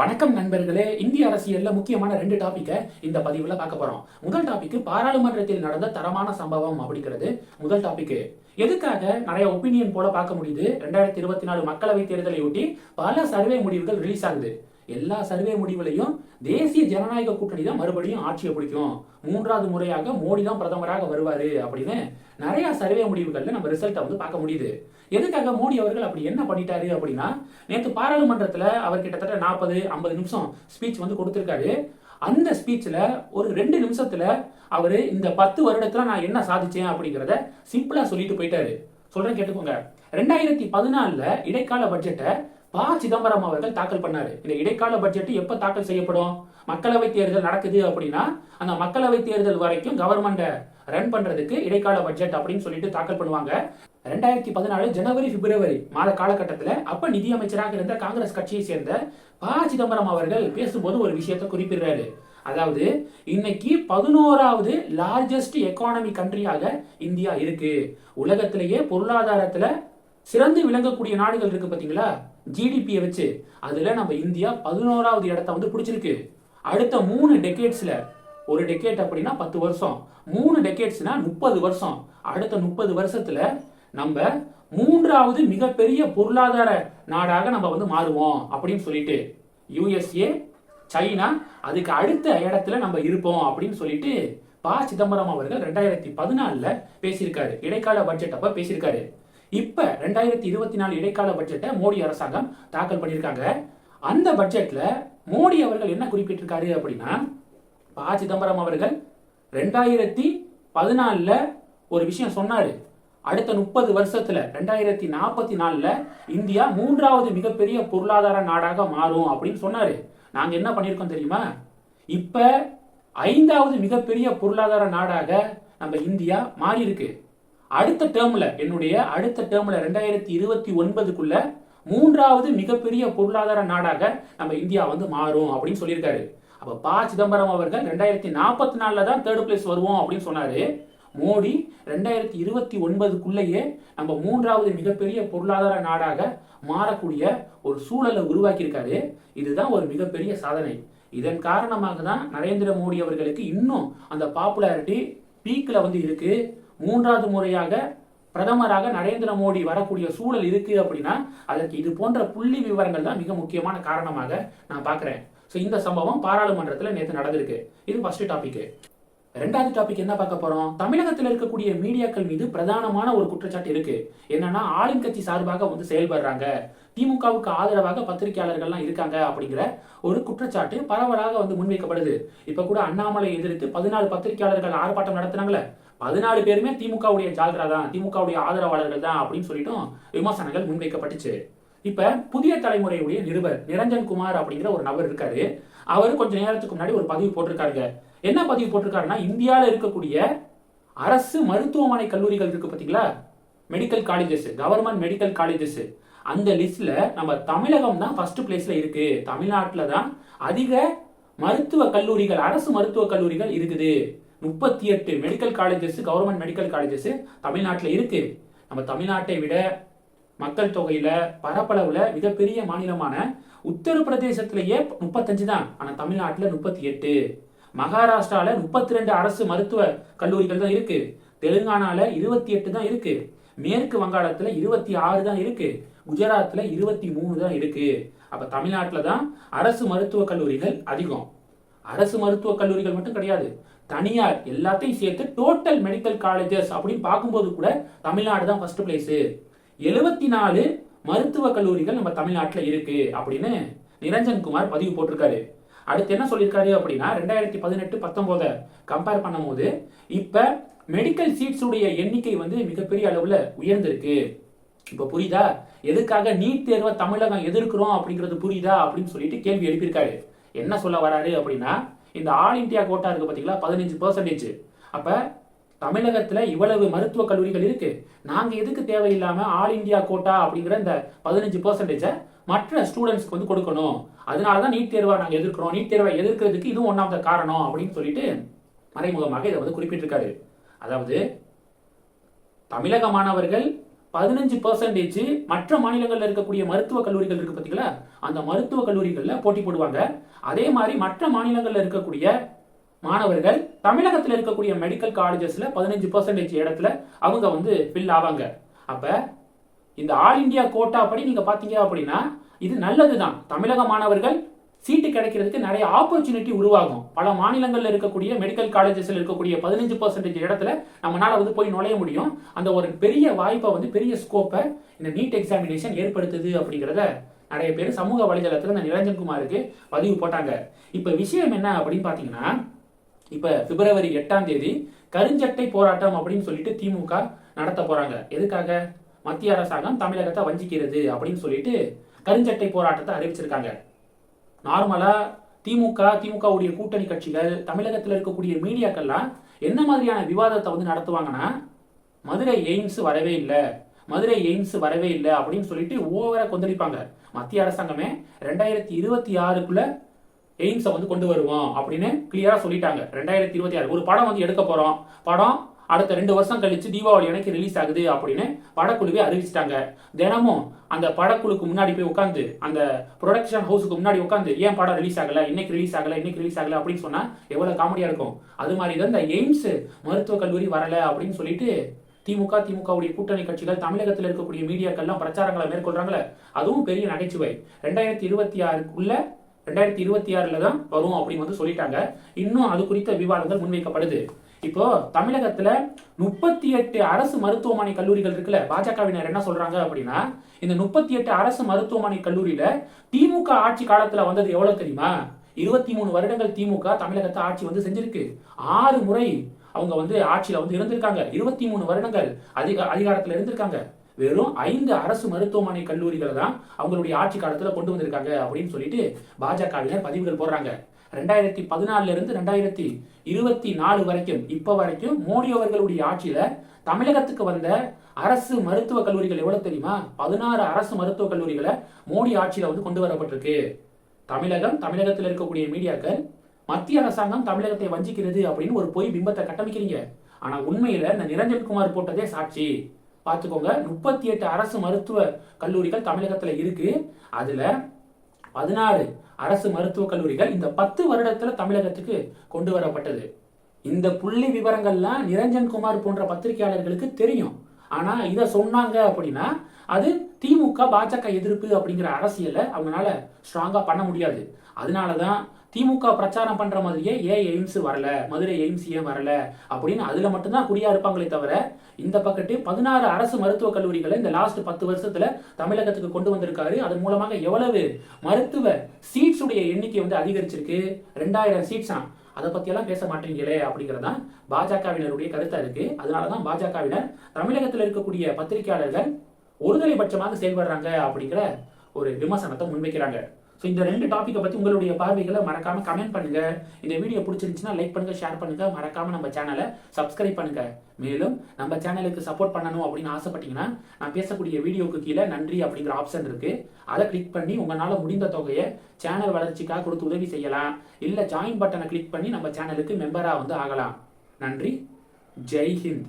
வணக்கம் நண்பர்களே இந்திய அரசியல்ல முக்கியமான ரெண்டு டாப்பிக்கை இந்த பதிவுல பார்க்க போறோம். முதல் டாபிக் பாராளுமன்றத்தில் நடந்த தரமான சம்பவம் அப்படிங்கிறது. முதல் டாபிக் எதுக்காக நிறைய ஒப்பீனியன் போல பார்க்க முடியுது? ரெண்டாயிரத்தி இருபத்தி நாலு மக்களவை தேர்தலை ஒட்டி பல சர்வே முடிவுகள் ரிலீஸ் ஆகுது. எல்லா சர்வே முடிவுலையும் தேசிய ஜனநாயக கூட்டணி தான் மறுபடியும் ஆட்சியை பிடிக்கும். மூன்றாவது முறையாக மோடி தான் பிரதமராக வருவாரு அப்படின்னு நிறைய சர்வே முடிவுகள்ல நம்ம ரிசல்ட்டை வந்து பார்க்க முடியுது. எதுக்காக மோடி அவர்கள் அப்படி என்ன பண்ணிட்டாரு அப்படின்னா நேற்று பாராளுமன்றத்தில் அவர் கிட்டத்தட்ட நாற்பது ஐம்பது நிமிஷம் ஸ்பீச் வந்து கொடுத்துருக்காரு. அந்த ஸ்பீச்ல ஒரு ரெண்டு நிமிஷத்துல அவர் இந்த பத்து வருடத்துல நான் என்ன சாதிச்சேன் அப்படிங்கிறத சிம்பிளா சொல்லிட்டு போயிட்டாரு. சொல்றேன் கேட்டுக்கோங்க. ரெண்டாயிரத்தி பதினாலுல இடைக்கால பட்ஜெட்டை ப சிதம்பரம் அவர்கள் தாக்கல் பண்ணாரு. இந்த இடைக்கால பட்ஜெட் எப்ப தாக்கல் செய்யப்படும்? மக்களவை தேர்தல் நடக்குது அப்படின்னா அந்த மக்களவை தேர்தல் வரைக்கும் கவர்மெண்ட ரன் பண்றதுக்கு இடைக்கால பட்ஜெட் அப்படின்னு சொல்லிட்டு தாக்கல் பண்ணுவாங்க. ரெண்டாயிரத்தி பதினாலு ஜனவரி பிப்ரவரி மாத காலகட்டத்தில் அப்ப நிதியமைச்சராக இருந்த காங்கிரஸ் கட்சியை சேர்ந்த ப சிதம்பரம் அவர்கள் பேசும்போது ஒரு விஷயத்தை குறிப்பிடுறாரு. அதாவது இன்னைக்கு பதினோராவது லார்ஜஸ்ட் எக்கானமி கண்ட்ரியாக இந்தியா இருக்கு. உலகத்திலேயே பொருளாதாரத்துல சிறந்து விளங்கக்கூடிய நாடுகள் இருக்கு பாத்தீங்களா? ஜிடிபியை வச்சு அதில் நம்ம இந்தியா பதினோராவது இடத்த வந்து பிடிச்சிருக்கு. அடுத்த மூணு டெக்கேட்ஸில் ஒரு டெக்கேட் அப்படின்னா பத்து வருஷம். மூணு டெக்கேட்ஸ்னா முப்பது வருஷம். அடுத்த முப்பது வருஷத்தில் நம்ம மூன்றாவது மிகப்பெரிய பொருளாதார நாடாக நம்ம வந்து மாறுவோம் அப்படின்னு சொல்லிட்டு யுஎஸ்ஏ சைனா அதுக்கு அடுத்த இடத்துல நம்ம இருப்போம் அப்படின்னு சொல்லிட்டு ப சிதம்பரம் அவர்கள் ரெண்டாயிரத்தி பதினாலில் பேசியிருக்காரு. இடைக்கால பட்ஜெட் அப்போ பேசியிருக்காரு. இப்போ ரெண்டாயிரத்தி இருபத்தி நாலு இடைக்கால பட்ஜெட்டை மோடி அரசாங்கம் தாக்கல் பண்ணியிருக்காங்க. அந்த பட்ஜெட்டில் மோடி அவர்கள் என்ன குறிப்பிட்டிருக்காரு அப்படின்னா ப. சிதம்பரம் அவர்கள் ரெண்டாயிரத்தி பதினாலில் ஒரு விஷயம் சொன்னார். அடுத்த முப்பது வருஷத்துல ரெண்டாயிரத்தி நாற்பத்தி நாலுல இந்தியா மூன்றாவது மிகப்பெரிய பொருளாதார நாடாக மாறும் அப்படின்னு சொன்னாரு. நாங்க என்ன பண்ணியிருக்கோம் தெரியுமா? இப்ப ஐந்தாவது மிகப்பெரிய பொருளாதார நாடாக நம்ம இந்தியா மாறி இருக்கு அடுத்த டேர்மில் என்னுடைய அடுத்த டேர்மில் ரெண்டாயிரத்தி இருபத்தி ஒன்பதுக்குள்ள மூன்றாவது மிகப்பெரிய பொருளாதார நாடாக நம்ம இந்தியா வந்து மாறும் அப்படின்னு சொல்லியிருக்காரு. அப்போ ப. சிதம்பரம் அவர்கள் ரெண்டாயிரத்தி நாற்பத்தி நாலில் தான் தேர்ட் பிளேஸ் வருவோம் அப்படின்னு சொன்னாரு. மோடி ரெண்டாயிரத்தி இருபத்தி ஒன்பதுக்குள்ளேயே நம்ம மூன்றாவது மிகப்பெரிய பொருளாதார நாடாக மாறக்கூடிய ஒரு சூழலை உருவாக்கியிருக்காரு. இதுதான் ஒரு மிகப்பெரிய சாதனை. இதன் காரணமாக தான் நரேந்திர மோடி அவர்களுக்கு இன்னும் அந்த பாப்புலாரிட்டி பீக்கில் வந்து இருக்குது மூன்றாவது முறையாக பிரதமராக நரேந்திர மோடி வரக்கூடிய சூழல் இருக்கு அப்படின்னா அதற்கு இது போன்ற புள்ளி விவரங்கள் தான் மிக முக்கியமான காரணமாக நான் பார்க்குறேன். ஸோ இந்த சம்பவம் பாராளுமன்றத்தில் நேற்று நடந்திருக்கு. இது ஃபர்ஸ்ட் டாபிக் ரெண்டாவது டாபிக் என்ன பார்க்க போறோம்? தமிழகத்தில் இருக்கக்கூடிய மீடியாக்கள் மீது பிரதானமான ஒரு குற்றச்சாட்டு இருக்கு. என்னன்னா ஆளுங்கட்சி சார்பாக வந்து செயல்படுறாங்க. திமுகவுக்கு ஆதரவாக பத்திரிகையாளர்கள்லாம் இருக்காங்க அப்படிங்கிற ஒரு குற்றச்சாட்டு பரவலாக வந்து முன்வைக்கப்படுது. இப்ப கூட அண்ணாமலை எதிர்த்து பதினாலு பத்திரிகையாளர்கள் ஆர்ப்பாட்டம் நடத்தினாங்களே. பதினாலு பேருமே திமுகவுடைய ஜால்ரா தான் திமுகவுடைய ஆதரவாளர்கள் தான் அப்படின்னு சொல்லிட்டும் விமர்சனங்கள் முன்வைக்கப்பட்டுச்சு. இப்ப புதிய தலைமுறையுடைய நிருபர் நிரஞ்சன் குமார் அப்படிங்கிற ஒரு நபர் இருக்காரு. அவர் கொஞ்ச நேரத்துக்கு முன்னாடி ஒரு பதிவு போட்டிருக்காருங்க. என்ன பதிவு போட்டிருக்காருன்னா இந்தியாவில் இருக்கக்கூடிய அரசு மருத்துவமனை கல்லூரிகள் இருக்கு பாத்தீங்களா? Medical colleges government medical colleges அந்த லிஸ்ட்ல நம்ம தமிழகம் தான் ஃபர்ஸ்ட் பிளேஸ்ல இருக்கு. தமிழ்நாட்டில் தான் அதிக மருத்துவ கல்லூரிகள் அரசு மருத்துவ கல்லூரிகள் இருக்குது. முப்பத்தி எட்டு medical colleges government medical colleges தமிழ்நாட்டில் இருக்கு. நம்ம தமிழ்நாட்டை விட மக்கள் தொகையில பரப்பளவுல மிகப்பெரிய மாநிலமான உத்தரப்பிரதேசத்திலேயே முப்பத்தஞ்சு தான். ஆனா தமிழ்நாட்டில் முப்பத்தி எட்டு. மகாராஷ்டிரால முப்பத்தி ரெண்டு அரசு மருத்துவ கல்லூரிகள் தான் இருக்கு. தெலுங்கானால இருபத்தி எட்டு தான் இருக்கு. மேற்கு வங்காளத்துல இருபத்தி ஆறு தான் இருக்கு. குஜராத்ல இருபத்தி மூணு தான் இருக்கு. அப்ப தமிழ்நாட்டில் தான் அரசு மருத்துவக் கல்லூரிகள் அதிகம். அரசு மருத்துவக் கல்லூரிகள் மட்டும் கிடையாது. தனியார் எல்லாத்தையும் சேர்த்து டோட்டல் மெடிக்கல் காலேஜஸ் அப்படின்னு பார்க்கும்போது கூட தமிழ்நாடு தான் ஃபர்ஸ்ட் பிளேஸு எழுபத்தி நாலு மருத்துவக் கல்லூரிகள் நம்ம தமிழ்நாட்டில் இருக்கு அப்படின்னு நிரஞ்சன் குமார் பதிவு போட்டிருக்காரு. அடுத்து என்ன சொல்லியிருக்காரு அப்படின்னா ரெண்டாயிரத்தி பதினெட்டு பத்தொம்போதை கம்பேர் பண்ணும்போது இப்போ மெடிக்கல் சீட்ஸுடைய எண்ணிக்கை வந்து மிகப்பெரிய அளவில் உயர்ந்திருக்கு. இப்போ புரியுதா? எதுக்காக நீட் தேர்வை தமிழகம் எதிர்க்கிறோம் அப்படிங்கிறது புரியுதா அப்படின்னு சொல்லிட்டு கேள்வி எழுப்பியிருக்காரு. என்ன சொல்ல வராரு அப்படின்னா இந்த ஆல் இந்தியா கோட்டா இருக்கு பார்த்தீங்களா பதினஞ்சு பர்சன்டேஜ் அப்போ தமிழகத்தில் இவ்வளவு மருத்துவக் கல்லூரிகள் இருக்கு. நாங்கள் எதுக்கு தேவையில்லாமல் ஆல் இந்தியா கோட்டா அப்படிங்கிற இந்த பதினஞ்சு பர்சன்டேஜை மற்ற ஸ்டூடெண்ட்ஸ்க்கு வந்து கொடுக்கணும். அதனால தான் நீட் தேர்வை நாங்கள் எதிர்க்கிறோம். நீட் தேர்வை எதிர்க்கிறதுக்கு இதுவும் ஒன் ஆஃப் த காரணம் அப்படின்னு சொல்லிட்டு மறைமுகமாக இதை வந்து குறிப்பிட்டிருக்காரு. அதாவது தமிழக மாணவர்கள் பதினஞ்சு பர்சன்டேஜ் மற்ற மாநிலங்களில் இருக்கக்கூடிய மருத்துவக் கல்லூரிகள் இருக்கு பார்த்தீங்களா அந்த மருத்துவக் கல்லூரிகளில் போட்டி போடுவாங்க. அதே மாதிரி மற்ற மாநிலங்களில் இருக்கக்கூடிய மாணவர்கள் தமிழகத்தில் இருக்கக்கூடிய மெடிக்கல் காலேஜஸில் பதினஞ்சு பர்சன்டேஜ் இடத்துல அவங்க வந்து ஃபில் ஆவாங்க. அப்போ இந்த ஆல் இந்தியா கோட்டா படி நீங்கள் பார்த்தீங்க அப்படின்னா இது நல்லது தான் தமிழக மாணவர்கள் சீட்டு கிடைக்கிறதுக்கு நிறைய ஆப்பர்ச்சுனிட்டி உருவாகும். பல மாநிலங்களில் இருக்கக்கூடிய மெடிக்கல் காலேஜஸில் இருக்கக்கூடிய பதினஞ்சு பர்சன்டேஜ் இடத்துல நம்மளால் வந்து போய் நுழைய முடியும். அந்த ஒரு பெரிய வாய்ப்பை வந்து பெரிய ஸ்கோப்பை இந்த நீட் எக்ஸாமினேஷன் ஏற்படுத்துது அப்படிங்கிறத நிறைய பேர் சமூக வலைதளத்தில் இந்த நிரஞ்சன் குமாருக்கு பதிவு போட்டாங்க. இப்போ விஷயம் என்ன அப்படின்னு பார்த்தீங்கன்னா இப்போ பிப்ரவரி எட்டாம் தேதி கருஞ்சட்டை போராட்டம் அப்படின்னு சொல்லிட்டு திமுக நடத்த போறாங்க. எதுக்காக? மத்திய அரசாங்கம் தமிழகத்தை வஞ்சிக்கிறது அப்படின்னு சொல்லிட்டு கருஞ்சட்டை போராட்டத்தை அறிவிச்சிருக்காங்க. நார்மலா திமுக திமுகவுடைய கூட்டணி கட்சிகள் தமிழகத்தில் இருக்கக்கூடிய மீடியாக்கள்லாம் என்ன மாதிரியான விவாதத்தை வந்து நடத்துவாங்கன்னா மதுரை எய்ம்ஸ் வரவே இல்லை. மதுரை எய்ம்ஸ் வரவே இல்லை அப்படின்னு சொல்லிட்டு ஓவரா கொந்தளிப்பாங்க. மத்திய அரசாங்கமே ரெண்டாயிரத்தி இருபத்தி ஆறுக்குள்ள எய்ம்ஸை வந்து கொண்டு வருவோம் அப்படின்னு கிளியரா சொல்லிட்டாங்க. ரெண்டாயிரத்தி இருபத்தி ஆறு ஒரு படம் வந்து எடுக்க போறோம். படம் அடுத்த ரெண்டு வருஷம் கழிச்சு தீபாவளி அன்னைக்கு ரிலீஸ் ஆகுது அப்படின்னு படக்குழுவே அறிவிச்சிட்டாங்க. தினமும் அந்த படக்குழுக்கு முன்னாடி போய் உட்காந்து அந்த ப்ரொடக்ஷன் ஹவுஸுக்கு முன்னாடி உட்காந்து ஏன் படம் ரிலீஸ் ஆகல இன்னைக்கு ரிலீஸ் ஆகல இன்னைக்கு ரிலீஸ் ஆகல அப்படின்னு சொன்னா எவ்வளவு காமெடியா இருக்கும். அது மாதிரி தான் இந்த எய்ம்ஸ் மருத்துவக் கல்லூரி வரல அப்படின்னு சொல்லிட்டு திமுக திமுகவுடைய கூட்டணி கட்சிகள் தமிழகத்தில் இருக்கக்கூடிய மீடியாக்கள்லாம் பிரச்சாரங்களை மேற்கொள்றாங்களே. அதுவும் பெரிய நகைச்சுவை. ரெண்டாயிரத்தி இருபத்தி ஆறுக்குள்ள ரெண்டாயிரத்தி இருபத்தி ஆறுல தான் வரும் அப்படின்னு வந்து சொல்லிட்டாங்க. இன்னும் அது குறித்த விவாதங்கள் முன்வைக்கப்படுது. இப்போ தமிழகத்துல முப்பத்தி எட்டு அரசு மருத்துவமனை கல்லூரிகள் இருக்குல்ல பாஜகவினர் என்ன சொல்றாங்க அப்படின்னா இந்த முப்பத்தி எட்டு அரசு மருத்துவமனை கல்லூரியில திமுக ஆட்சி காலத்துல வந்தது எவ்வளவு தெரியுமா? இருபத்தி மூணு வருடங்கள் திமுக தமிழகத்தை ஆட்சி வந்து செஞ்சிருக்கு. ஆறு முறை அவங்க வந்து ஆட்சியில் வந்து இருந்திருக்காங்க. இருபத்தி மூணு வருடங்கள் அதிக அதிகாரத்தில் இருந்திருக்காங்க. வெறும் ஐந்து அரசு மருத்துவமனை கல்லூரிகளை தான் அவங்களுடைய ஆட்சி காலத்தில் கொண்டு வந்திருக்காங்க அப்படின்னு சொல்லிட்டு பாஜகவினர் பதிவுகள் போடுறாங்க. ரெண்டாயிரத்தி பதினாலுல இருந்து ரெண்டாயிரத்தி இருபத்தி நாலு வரைக்கும் இப்போ வரைக்கும் மோடி அவர்களுடைய ஆட்சியில தமிழகத்துக்கு வந்த அரசு மருத்துவக் கல்லூரிகள் எவ்வளவு தெரியுமா? பதினாறு அரசு மருத்துவ கல்லூரிகளை மோடி ஆட்சியில வந்து கொண்டு வரப்பட்டிருக்கு. தமிழகம் தமிழகத்தில் இருக்கக்கூடிய மீடியாக்கள் மத்திய அரசாங்கம் தமிழகத்தை வஞ்சிக்கிறது அப்படின்னு ஒரு பொய் பிம்பத்தை கட்டமைக்கிறீங்க. ஆனா உண்மையில இந்த நிரஞ்சன் குமார் போட்டதே சாட்சி. பார்த்துக்கோங்க முப்பத்தி எட்டு அரசு மருத்துவ கல்லூரிகள் தமிழகத்துல இருக்கு. அதுல பதினாறு அரசு மருத்துவக் கல்லூரிகள் இந்த பத்து வருடத்துல தமிழகத்துக்கு கொண்டு வரப்பட்டது. இந்த புள்ளி விவரங்கள்லாம் நிரஞ்சன் குமார் போன்ற பத்திரிகையாளர்களுக்கு தெரியும். ஆனா இதை சொன்னாங்க அப்படின்னா அது திமுக பாஜக எதிர்ப்பு அப்படிங்கிற அரசியலை அவங்களால ஸ்ட்ராங்கா பண்ண முடியாது. அதனாலதான் திமுக பிரச்சாரம் பண்ற மாதிரியே ஏன் எய்ம்ஸ் வரல மதுரை எய்ம்ஸ் ஏன் வரல அப்படின்னு அதுல மட்டும்தான் குறியா இருப்பாங்களே தவிர இந்த பக்கத்து பதினாறு அரசு மருத்துவக் கல்லூரிகளை இந்த லாஸ்ட் பத்து வருஷத்துல தமிழகத்துக்கு கொண்டு வந்திருக்காரு. அதன் மூலமாக எவ்வளவு மருத்துவ சீட்ஸ் உடைய எண்ணிக்கை வந்து அதிகரிச்சிருக்கு? ரெண்டாயிரம் சீட்ஸா அதை பத்தியெல்லாம் பேச மாட்டீங்களே அப்படிங்கறதான் பாஜகவினருடைய கருத்தா இருக்கு. அதனாலதான் பாஜகவினர் தமிழகத்தில் இருக்கக்கூடிய பத்திரிகையாளர்கள் ஒருதலை பட்சமாக செயல்படுறாங்க அப்படிங்கிற ஒரு விமர்சனத்தை முன்வைக்கிறாங்க. ஸோ இந்த ரெண்டு டாப்பிக்கை பற்றி உங்களுடைய பார்வைகளை மறக்காமல் கமெண்ட் பண்ணுங்கள் இந்த வீடியோ பிடிச்சிருந்துச்சுன்னா லைக் பண்ணுங்கள் ஷேர் பண்ணுங்கள் மறக்காமல் நம்ம சேனலை சப்ஸ்கிரைப் பண்ணுங்கள் மேலும் நம்ம சேனலுக்கு சப்போர்ட் பண்ணணும் அப்படின்னு ஆசைப்பட்டீங்கன்னா நான் பேசக்கூடிய வீடியோக்கு கீழே நன்றி அப்படிங்கிற ஆப்ஷன் இருக்குது அதை கிளிக் பண்ணி உங்களால் முடிந்த தொகையை சேனல் வளர்ச்சிக்காக கொடுத்து உதவி செய்யலாம். இல்லை ஜாயின் பட்டனை கிளிக் பண்ணி நம்ம சேனலுக்கு மெம்பராக வந்து ஆகலாம். நன்றி. ஜெய் ஹிந்த்.